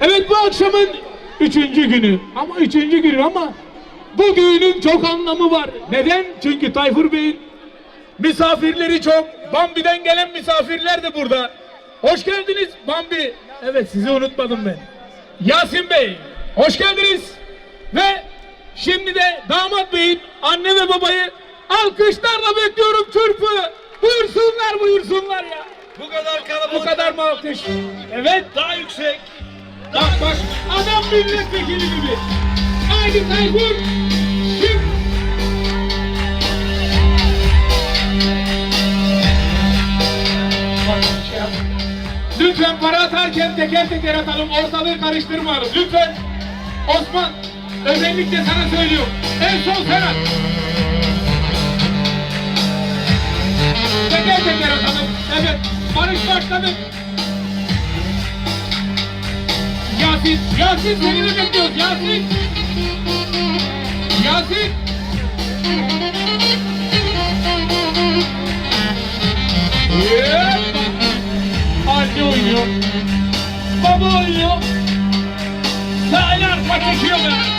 Evet bu akşamın üçüncü günü. Ama üçüncü günü ama bu düğünün çok anlamı var. Neden? Çünkü Tayfur Bey'in misafirleri çok. Bambi'den gelen misafirler de burada. Hoş geldiniz Bambi. Evet sizi unutmadım ben. Yasin Bey, hoş geldiniz. Ve şimdi de damat beyin anne ve babayı alkışlarla bekliyorum çırpı. Buyursunlar buyursunlar ya. Bu kadar kalabalık. Bu kadar mı alkış? Evet. Daha yüksek. Bak bak adam milletvekili gibi. Haydi Tayfur. Lütfen para atarken teker teker atalım. Ortalığı karıştırmayalım. Lütfen. Osman özellikle sana söylüyorum. En son sen. Teker teker atalım. Evet. Barış başladı. Yasin, Yasin seni de bekliyoruz Yasin. Yasin. Yep. Anne oynuyor. Baba oynuyor. Sağlar çekiyor be.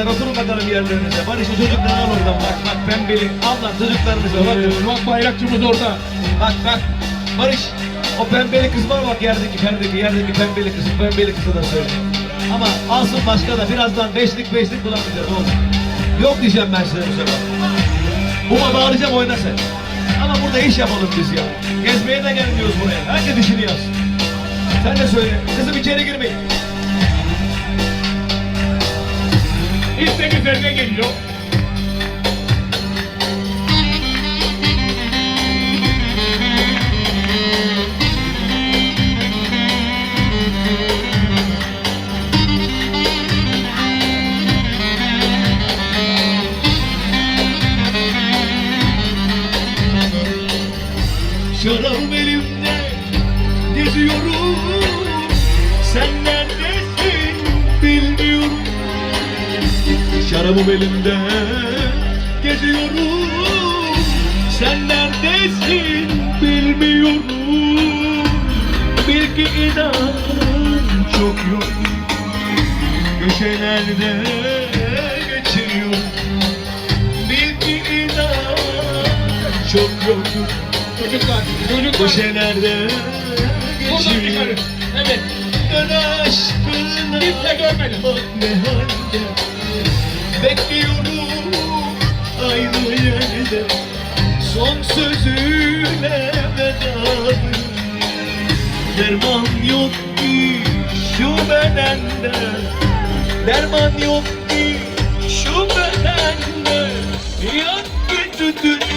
Çocuklar oturun bakalım yerlerinize. Barış o çocukları al oradan. Bak bak pembeli. Al lan çocuklarınızı. Bak. Bayrakçımız orada. Bak bak. Barış. O pembeli kız var bak yerdeki pembeli yerdeki pembeli kızı pembeli kızı da söyle. Ama alsın başka da birazdan beşlik beşlik bulamayacağız oğlum. Yok diyeceğim ben size bu sefer. Buma bağıracağım oyna sen. Ama burada iş yapalım biz ya. Gezmeye de gelmiyoruz buraya. Herkes işini yapsın. Sen de söyle. Kızım içeri girmeyin. İstek üzerine geliyor. Şarabım elimde geziyorum Sen Şarabım elimde geziyorum. Sen neredesin bilmiyorum. Bil ki inan çok yok Köşelerde geçiriyorum. Bil ki inan çok yok Çocuklar, çocuklar. Köşelerde geçiriyorum. Evet. Dön aşkına. Kimse görmedi. Bak ne halde Bekliyorum aynı yerde Son sözüne veda Derman yok ki şu bedende. Derman yok ki şu bedende. Yak bir tütün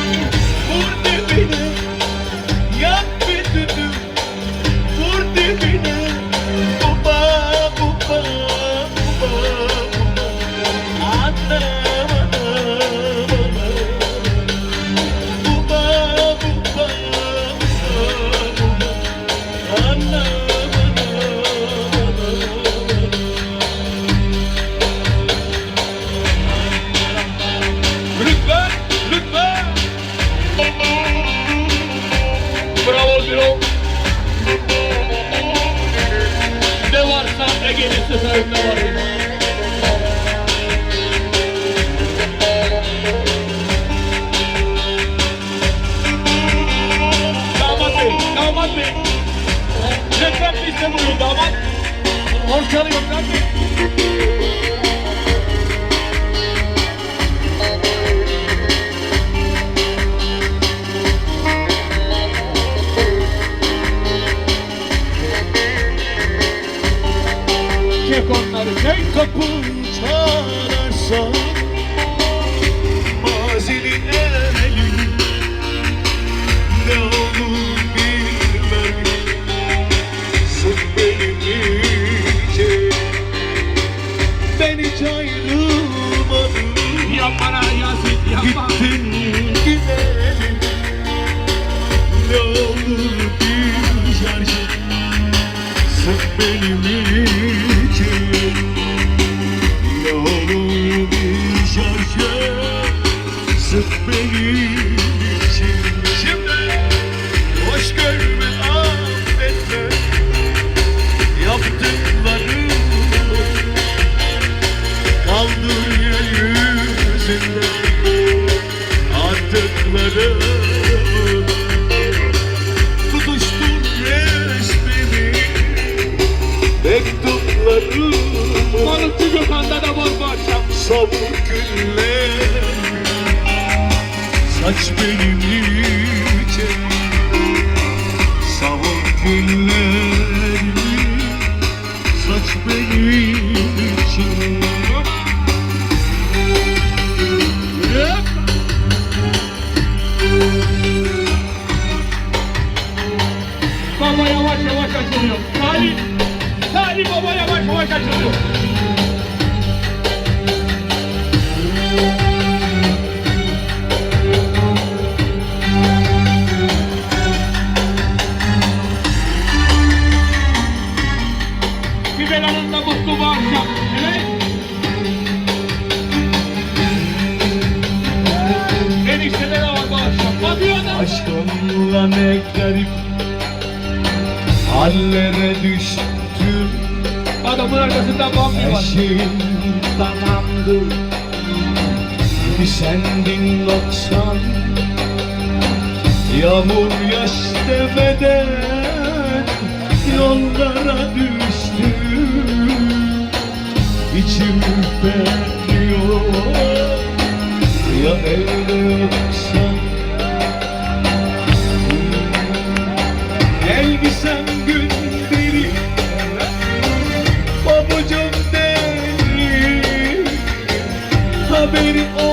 ben hiç ayrılmadım Yapma Yasin yapma Gittin gidelim. Ne olur bir şarkı Sık benim için Ne olur bir şarkı Sık benim için Şimdi hoş gör Felan'ın da mutlu bu akşam. Evet. Enişteler var bu akşam. Bakıyor adam. Aşkımla ne garip hallere düştüm. Adamın arkasından bakmıyor bak. Eşim tamamdı. Sendin noksan Yağmur yaş demeden Yollara düştüm bekliyor Ya evde Elbisem gün Babacım deri Haberi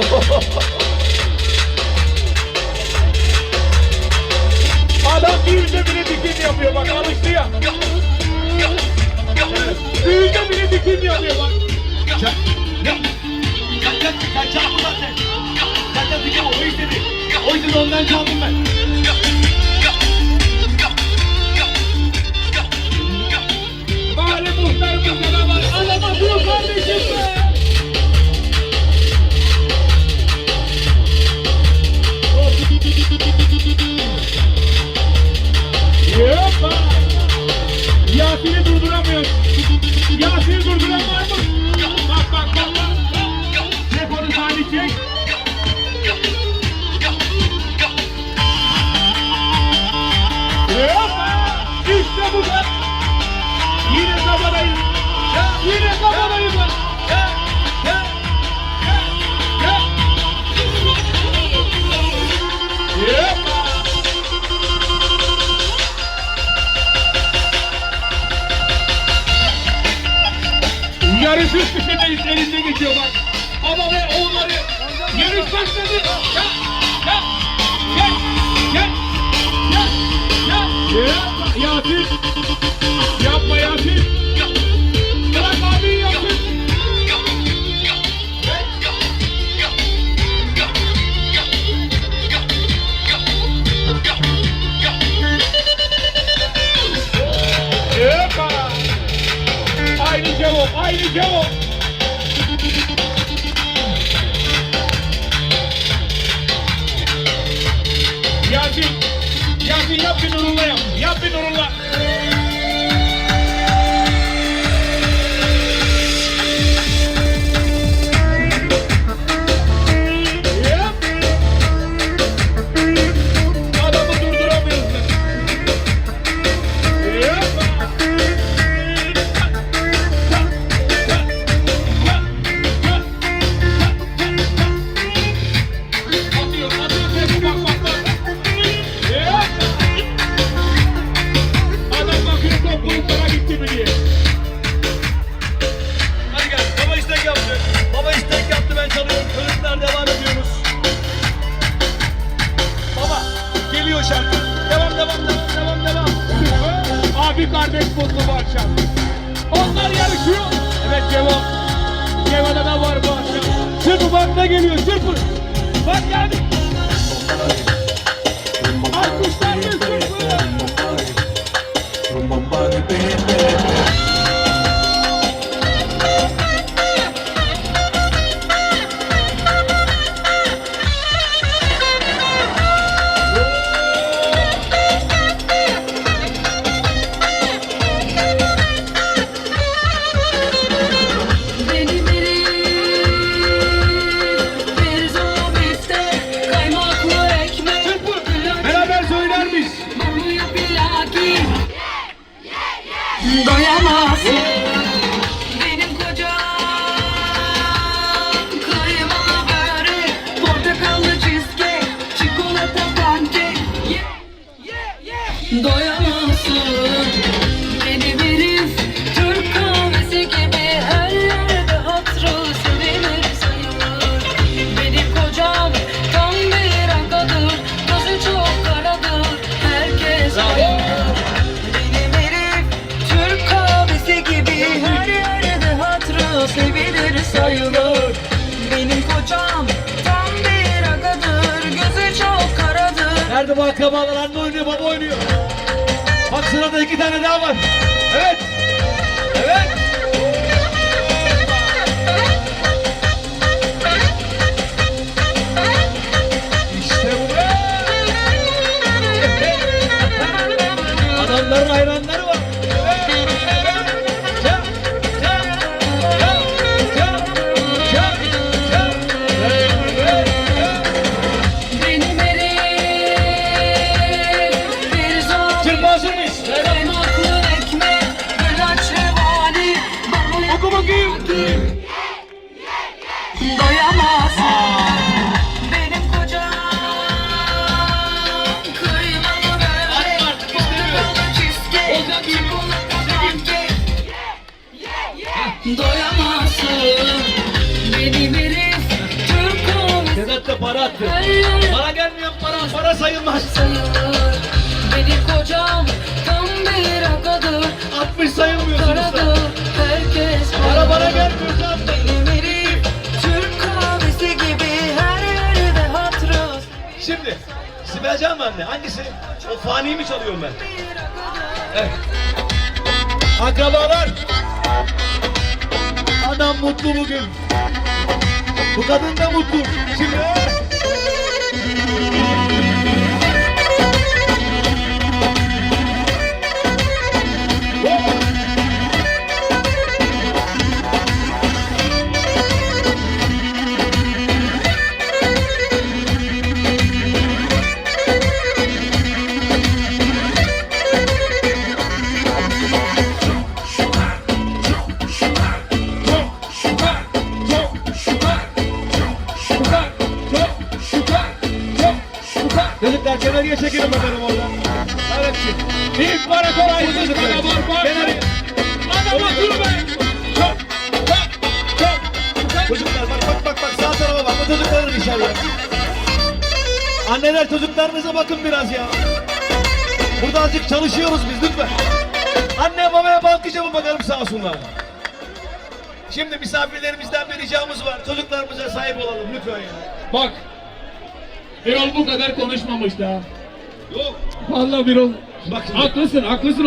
Adam düğünde bile dikim yapıyor bak alıştı ya. Düğünde bile dikim yapıyor bak. Kaçak sen çarpı zaten. Zaten dikim o istedi. O yüzden ondan çaldım ben. Mahalle muhtarımız da var. Adama vur kardeşim be. Bu akrabalar? Anne oynuyor, baba oynuyor. Bak sırada iki tane daha var. Evet. Doyamazsın. Benim herif Türk kahvesi Sedat da para attı. Para gelmeyen para, para sayılmaz. sayılır Benim kocam Tam bir agadır 60 sayılmıyorsun usta. Karadır Herkes Para bayılır. gelmiyor Anne? Hangisi? O fani mi çalıyorum ben? Evet. Akrabalar. Adam mutlu bugün. Bu kadın da mutlu. Şimdi Anneler çocuklarınıza bakın biraz ya. Burada azıcık çalışıyoruz biz lütfen. Anne babaya bakacağım bakalım sağ olsunlar. Şimdi misafirlerimizden bir ricamız var. Çocuklarımıza sahip olalım lütfen ya. Bak. Erol bu kadar konuşmamış daha. Yok. Vallahi Birol. Bak şimdi. Haklısın, haklısın.